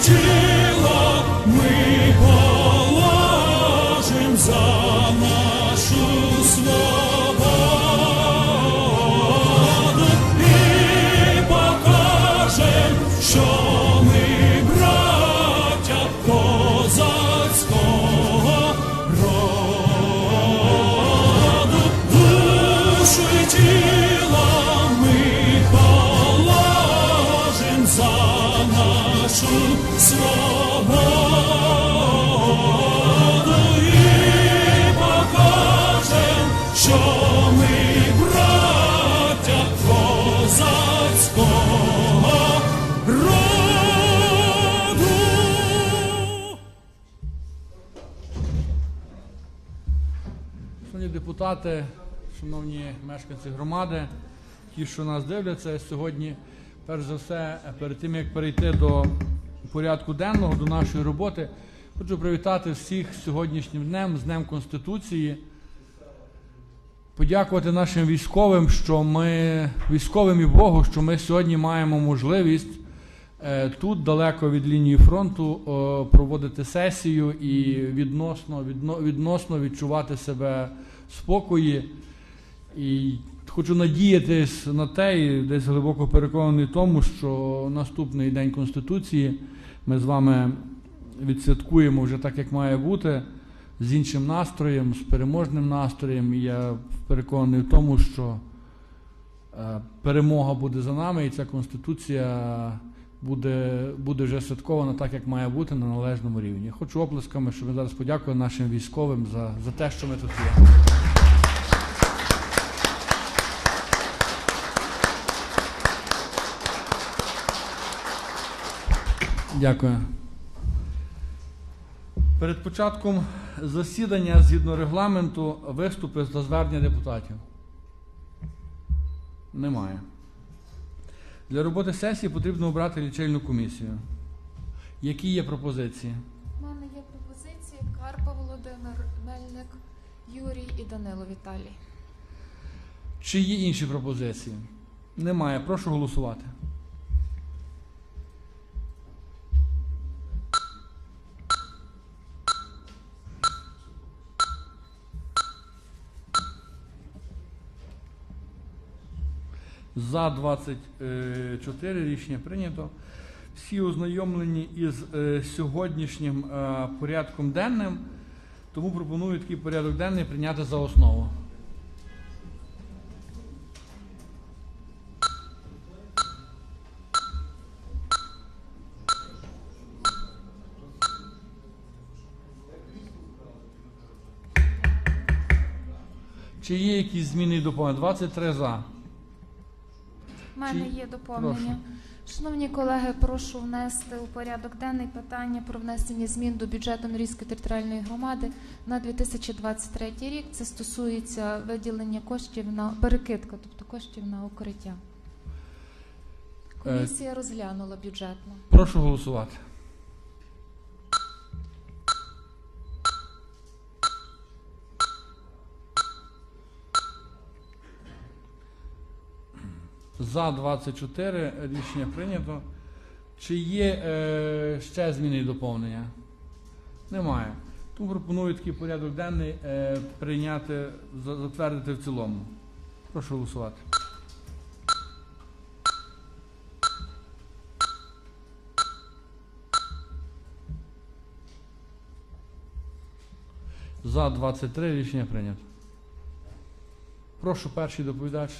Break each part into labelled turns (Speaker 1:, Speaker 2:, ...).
Speaker 1: City. Нашу свободу і що ми браття козацького.
Speaker 2: Шановні депутати, шановні мешканці громади, ті, що нас дивляться сьогодні, перш за все, перед тим як перейти до порядку денного, до нашої роботи, хочу привітати всіх сьогоднішнім днем, з Днем Конституції. Подякувати нашим військовим, що ми військовим і Богу, що ми сьогодні маємо можливість е, тут, далеко від лінії фронту, проводити сесію і відносно, відно, відносно відчувати себе в спокої. І хочу надіятись на те, і десь глибоко переконаний в тому, що наступний день Конституції ми з вами відсвяткуємо вже так, як має бути, з іншим настроєм, з переможним настроєм. І я переконаний в тому, що е, перемога буде за нами, і ця конституція буде, буде вже святкована так, як має бути на належному рівні. Хочу оплесками, щоб ми зараз подякували нашим військовим за, за те, що ми тут є. Дякую. Перед початком засідання згідно регламенту виступи за звернення депутатів. Немає. Для роботи сесії потрібно обрати лічильну комісію. Які є пропозиції?
Speaker 3: У мене є пропозиції Карпа Володимир, Мельник, Юрій і Данило Віталій.
Speaker 2: Чи є інші пропозиції? Немає. Прошу голосувати. За 24 рішення прийнято. Всі ознайомлені із е, сьогоднішнім е, порядком денним, тому пропоную такий порядок денний прийняти за основу. Чи є якісь зміни і доповнення? 23 за.
Speaker 3: У мене є доповнення. Шановні колеги, прошу внести у порядок денний питання про внесення змін до бюджету Норізької територіальної громади на 2023 рік. Це стосується виділення коштів на перекидка, тобто коштів на укриття. Комісія розглянула бюджетно.
Speaker 2: Прошу голосувати. За 24 рішення прийнято. Чи є е, ще зміни і доповнення? Немає. Тому пропоную такий порядок денний е, прийняти, затвердити в цілому. Прошу голосувати. За 23 рішення прийнято. Прошу перший доповідач.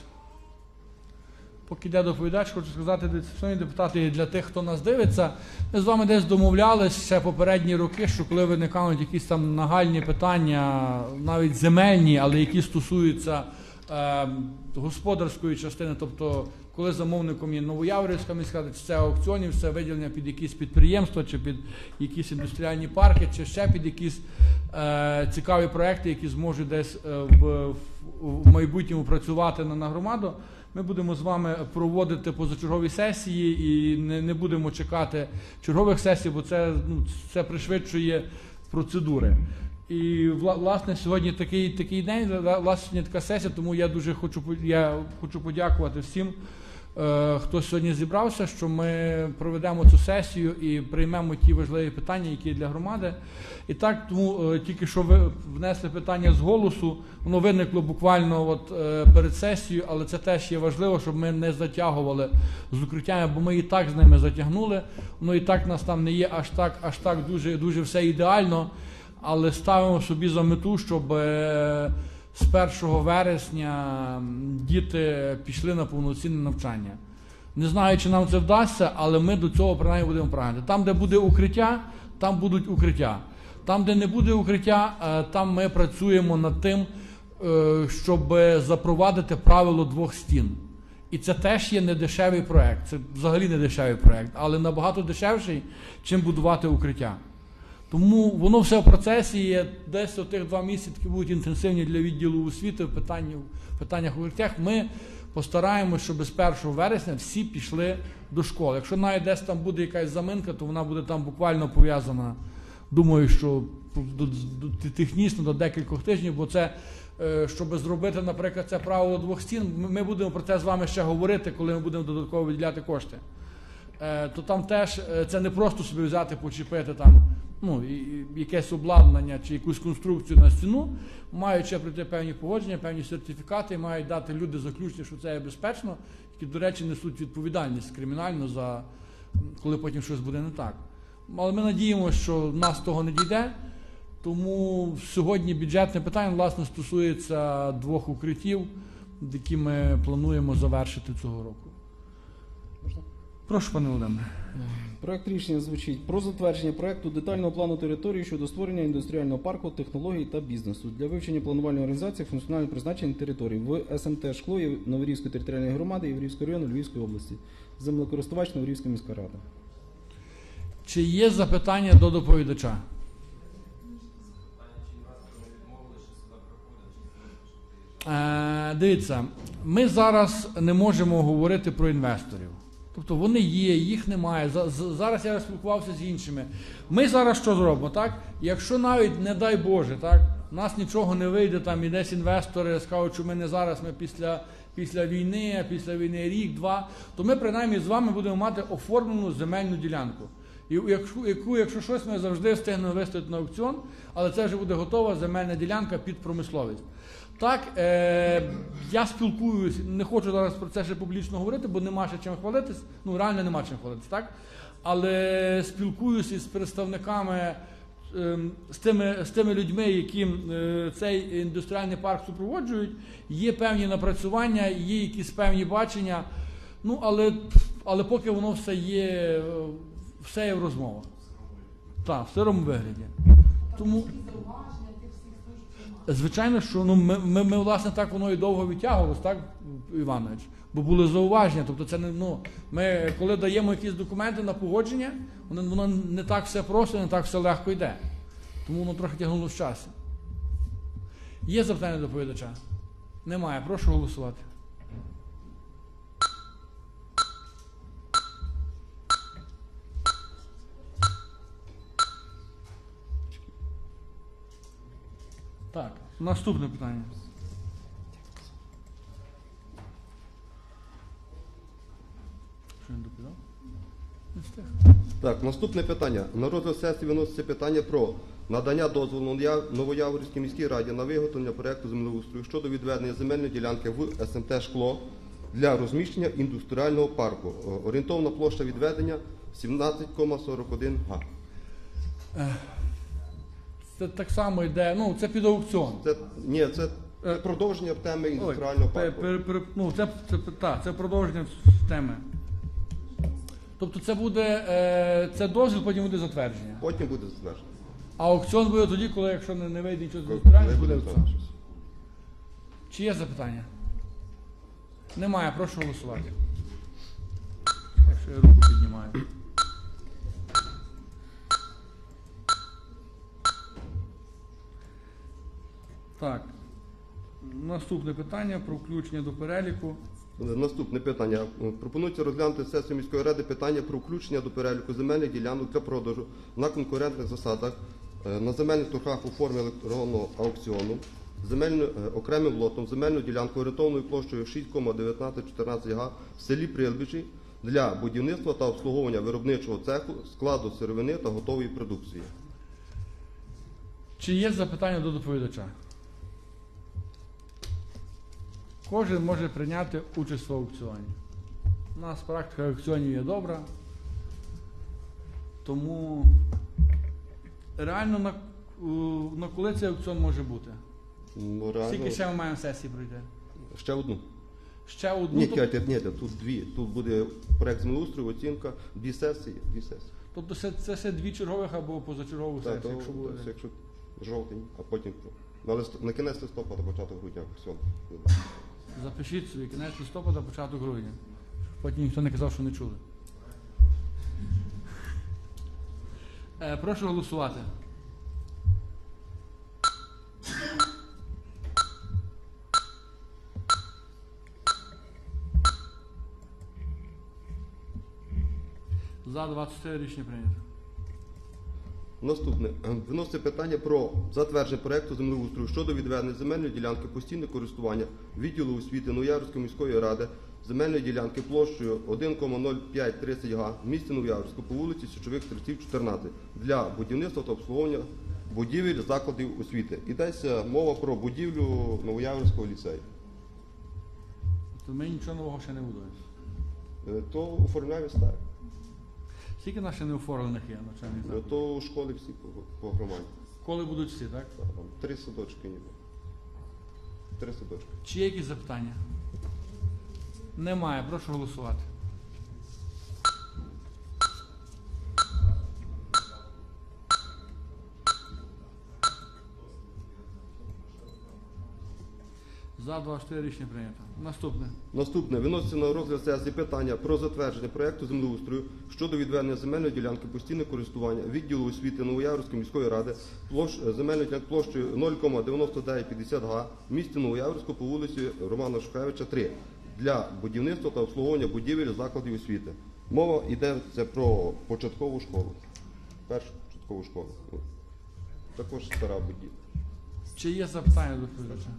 Speaker 2: Поки йде доповідач, хочу сказати, шановні депутати, і для тих, хто нас дивиться, ми з вами десь домовлялися ще попередні роки, що коли виникають якісь там нагальні питання, навіть земельні, але які стосуються е, господарської частини, тобто коли замовником є Новояврівська міська чи це аукціонів, це виділення під якісь підприємства, чи під якісь індустріальні парки, чи ще під якісь е, цікаві проекти, які зможуть десь е, в, в, в майбутньому працювати на, на громаду. Ми будемо з вами проводити позачергові сесії і не, не будемо чекати чергових сесій, бо це, ну, це пришвидшує процедури. І власне сьогодні такий, такий день, вла- власне така сесія, тому я дуже хочу я хочу подякувати всім, хто сьогодні зібрався, що ми проведемо цю сесію і приймемо ті важливі питання, які є для громади. І так, тому е, тільки що ви внесли питання з голосу, воно виникло буквально от, е, перед сесією, але це теж є важливо, щоб ми не затягували з укриттями, бо ми і так з ними затягнули. Воно і так нас там не є аж так, аж так дуже, дуже все ідеально. Але ставимо собі за мету, щоб е, з 1 вересня діти пішли на повноцінне навчання. Не знаю, чи нам це вдасться, але ми до цього принаймні будемо прагнути. Там, де буде укриття, там будуть укриття. Там, де не буде укриття, е, там ми працюємо над тим, е, щоб запровадити правило двох стін. І це теж є недешевий проект. Це взагалі не дешевий проект, але набагато дешевший, чим будувати укриття. Тому воно все в процесі є. Десь тих два місяці будуть інтенсивні для відділу освіти в питанні, в питаннях укриттях. Ми постараємося, щоб з 1 вересня всі пішли до школи. Якщо навіть десь там буде якась заминка, то вона буде там буквально пов'язана. Думаю, що технічно до декількох тижнів, бо це. е, Щоб зробити, наприклад, це правило двох стін, ми будемо про це з вами ще говорити, коли ми будемо додатково виділяти кошти. Е, то там теж е, це не просто собі взяти, почепити там ну, якесь обладнання чи якусь конструкцію на стіну, мають ще певні погодження, певні сертифікати, мають дати люди заключення, що це є безпечно, які, до речі, несуть відповідальність кримінальну за коли потім щось буде не так. Але ми надіємося, що нас того не дійде. Тому сьогодні бюджетне питання власне стосується двох укриттів, які ми плануємо завершити цього року. Прошу, пане Володимире.
Speaker 4: Проект рішення звучить про затвердження проекту детального плану території щодо створення індустріального парку, технологій та бізнесу для вивчення планувальної організації функціонального призначення територій в СМТ Шкло Новорівської територіальної громади Єврівського району Львівської області. Землекористувач Новорівська міська рада.
Speaker 2: Чи є запитання до доповідача? Е, дивіться, ми зараз не можемо говорити про інвесторів. Тобто вони є, їх немає. Зараз я спілкувався з іншими. Ми зараз що зробимо? Так? Якщо навіть, не дай Боже, так, у нас нічого не вийде, там і десь інвестори скажуть, що ми не зараз, ми після, після війни, після війни рік, два, то ми принаймні з вами будемо мати оформлену земельну ділянку. І якщо, яку, якщо щось ми завжди встигнемо виставити на аукціон, але це вже буде готова земельна ділянка під промисловість. Так, е, я спілкуюсь, не хочу зараз про це ще публічно говорити, бо нема ще чим хвалитись. Ну, реально нема чим хвалитись, так? Але спілкуюся із представниками, ем, з тими, з тими людьми, які е, цей індустріальний парк супроводжують. Є певні напрацювання, є якісь певні бачення. Ну, але, але поки воно все є, е, все є в розмовах. Так, в сирому вигляді. Тому. Звичайно, що ну, ми, ми, ми, власне, так воно і довго відтягувалось, так, Іванович? Бо були зауваження. Тобто, це не ну, ми, коли даємо якісь документи на погодження, воно, воно не так все просто, не так все легко йде. Тому воно трохи тягнуло в часі. Є запитання до доповідача? Немає. Прошу голосувати. Так, наступне питання. Що він доповідав? Не встиг.
Speaker 5: Так, наступне питання. На розгляд сесії виноситься питання про надання дозволу Новояв- Новояворівській міській раді на виготовлення проекту землеустрою щодо відведення земельної ділянки в СМТ Шкло для розміщення індустріального парку. Орієнтовна площа відведення 17,41 га.
Speaker 2: Це так само йде, ну це під аукціон.
Speaker 5: Це ні, це
Speaker 2: Е,
Speaker 5: продовження теми
Speaker 2: Ой,
Speaker 5: індустріального
Speaker 2: пе-
Speaker 5: парку.
Speaker 2: пе- пе- ну, це, це, та, це продовження теми. Тобто це буде е, це дозвіл, потім буде затвердження.
Speaker 5: Потім буде затверджено.
Speaker 2: А аукціон буде тоді, коли якщо не, не вийде нічого з індустріального, буде
Speaker 5: буде
Speaker 2: аукціон.
Speaker 5: затверджено.
Speaker 2: Чи є запитання? Немає, прошу голосувати. Ще руку піднімаю. Так. Наступне питання про включення до переліку.
Speaker 5: Наступне питання. Пропонується розглянути сесію міської ради питання про включення до переліку земельних ділянок для продажу на конкурентних засадах е, на земельних торгах у формі електронного аукціону земельну, е, окремим лотом земельну ділянку орієнтовною площею 6,1914 га в селі Прилбичі для будівництва та обслуговування виробничого цеху, складу сировини та готової продукції.
Speaker 2: Чи є запитання до доповідача? Кожен може прийняти участь в аукціоні. У нас практика аукціонів є добра. Тому реально на, на коли цей аукціон може бути?
Speaker 5: Ну, реально,
Speaker 2: Скільки ще ми маємо сесії пройти?
Speaker 5: ще одну.
Speaker 2: Ще одну.
Speaker 5: Ні, Катя, ні, тут дві. Тут буде проект землеустрою, оцінка, дві сесії, дві сесії.
Speaker 2: Тобто це, це ще дві чергових або позачергових сесії,
Speaker 5: то,
Speaker 2: якщо буде.
Speaker 5: якщо жовтень, а потім на, лист... на кінець листопада, початок грудня. Все.
Speaker 2: Запишіть собі кінець листопада, початок грудня. Потім ніхто не казав, що не чули. Е, прошу голосувати. За 24 рішення прийнято.
Speaker 5: Наступне. Виноситься питання про затвердження проекту землеустрою щодо відведення земельної ділянки постійне користування відділу освіти Новоярської міської ради земельної ділянки площею 1,0530 га в місті Новоярську по вулиці Січових Стрільців, 14 для будівництва та обслуговування будівель закладів освіти. Йдеться мова про будівлю Новояврського ліцею.
Speaker 2: То ми нічого нового ще не будуємо.
Speaker 5: Е, То оформляє старе.
Speaker 2: Скільки наших неоформлених є навчальних
Speaker 5: Е,
Speaker 2: закладів?
Speaker 5: То у школі всі по, по громаді.
Speaker 2: Коли будуть всі, так?
Speaker 5: Там Три садочки ніби. Три садочки.
Speaker 2: Чи є якісь запитання? Немає. Прошу голосувати. За 24 рішення прийнято. Наступне.
Speaker 5: Наступне виноситься на розгляд сесії питання про затвердження проекту землеустрою щодо відведення земельної ділянки постійне користування відділу освіти Новояврської міської ради площ земельної ділянки площею 0,9950 га в місті Новояврську по вулиці Романа Шухевича 3 для будівництва та обслуговування будівель закладів освіти. Мова йде це про початкову школу. Першу початкову школу. Також стара будівля.
Speaker 2: Чи є запитання до доповідача?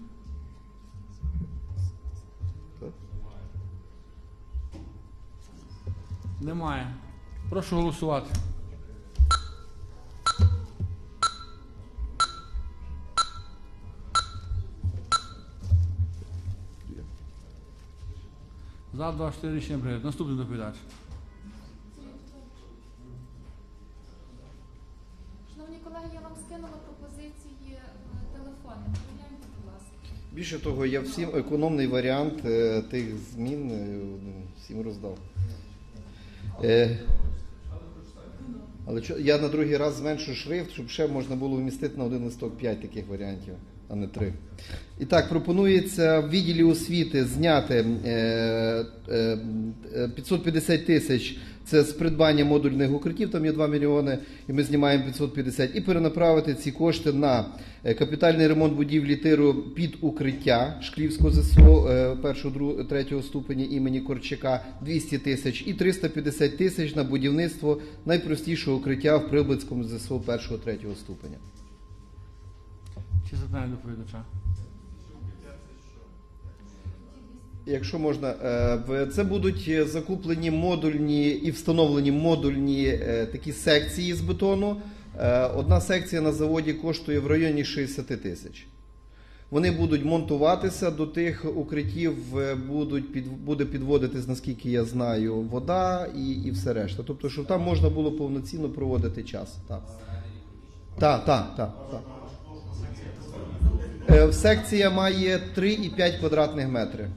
Speaker 2: Немає. Прошу голосувати. За 24 рішення прийнято. Наступний доповідач.
Speaker 3: Шановні колеги, я вам скинула пропозиції е, телефони. Погляньте, будь ласка.
Speaker 6: Більше того, я всім економний варіант е, тих змін е, всім роздав. Е, але я на другий раз зменшу шрифт, щоб ще можна було вмістити на один листок 5 таких варіантів, а не 3. І так, пропонується в відділі освіти зняти е, е, е, 550 тисяч це з придбання модульних укриттів, там є 2 мільйони, і ми знімаємо 550, і перенаправити ці кошти на е, капітальний ремонт будівлі тиру під укриття Шклівського ЗСО е, першого, другого, третього ступеня імені Корчака 200 тисяч і 350 тисяч на будівництво найпростішого укриття в Прилбицькому ЗСО першого, третього ступеня.
Speaker 2: Чи запитання доповідача?
Speaker 6: Якщо можна, е, це будуть е, закуплені модульні і встановлені модульні е, такі секції з бетону. Одна секція на заводі коштує в районі 60 тисяч. Вони будуть монтуватися до тих укриттів, будуть під, буде підводитись, наскільки я знаю, вода і, і все решта. Тобто, щоб там можна було повноцінно проводити час. Так, так, так. так, так. Е, Секція має 3,5 квадратних метри.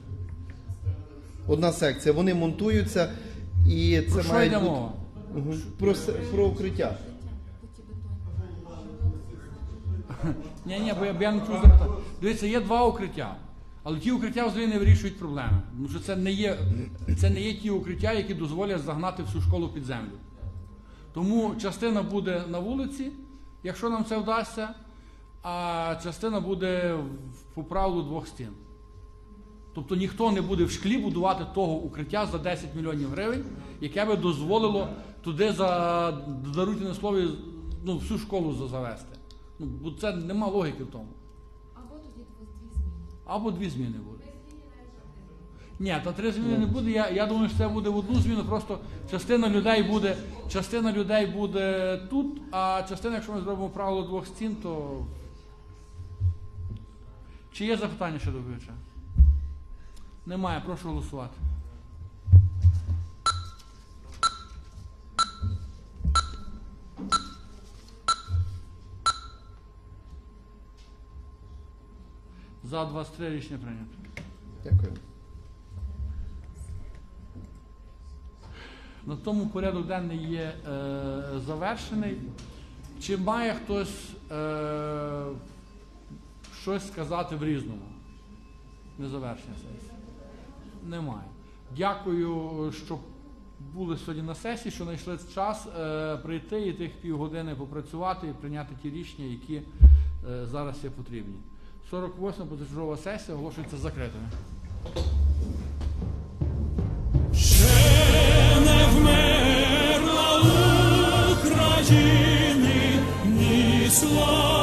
Speaker 6: Одна секція. Вони монтуються і це
Speaker 2: Про що
Speaker 6: має
Speaker 2: йде
Speaker 6: бути-? Мгм. Про, про укриття.
Speaker 2: Ні, ні, бо я, бо я не чув запитання. Дивіться, є два укриття. Але ті укриття взагалі не вирішують проблеми. Тому що це не є, це не є ті укриття, які дозволять загнати всю школу під землю. Тому частина буде на вулиці, якщо нам це вдасться, а частина буде в- по правилу двох стін. Тобто ніхто не буде в шклі будувати того укриття за 10 мільйонів гривень, яке би дозволило туди за даруйте на слові ну, всю школу завести. Ну, бо це нема логіки в тому.
Speaker 3: Або тоді дві зміни.
Speaker 2: Або дві зміни буде. Ні, та три зміни не буде. Я, я думаю, що це буде в одну зміну. Просто частина людей буде, частина людей буде тут, а частина, якщо ми зробимо правило двох стін, то. Чи є запитання щодо доповідача? Немає, прошу голосувати. За 23 рішення прийнято.
Speaker 6: Дякую.
Speaker 2: На тому порядок денний є е, завершений. Чи має хтось е, щось сказати в різному? Незавершення сесії. Немає. Дякую, що були сьогодні на сесії, що знайшли час е, прийти і тих півгодини попрацювати і прийняти ті рішення, які е, зараз є потрібні. 48 позачергова сесія оголошується закритою.
Speaker 1: Ще не вмерла України, ні слава.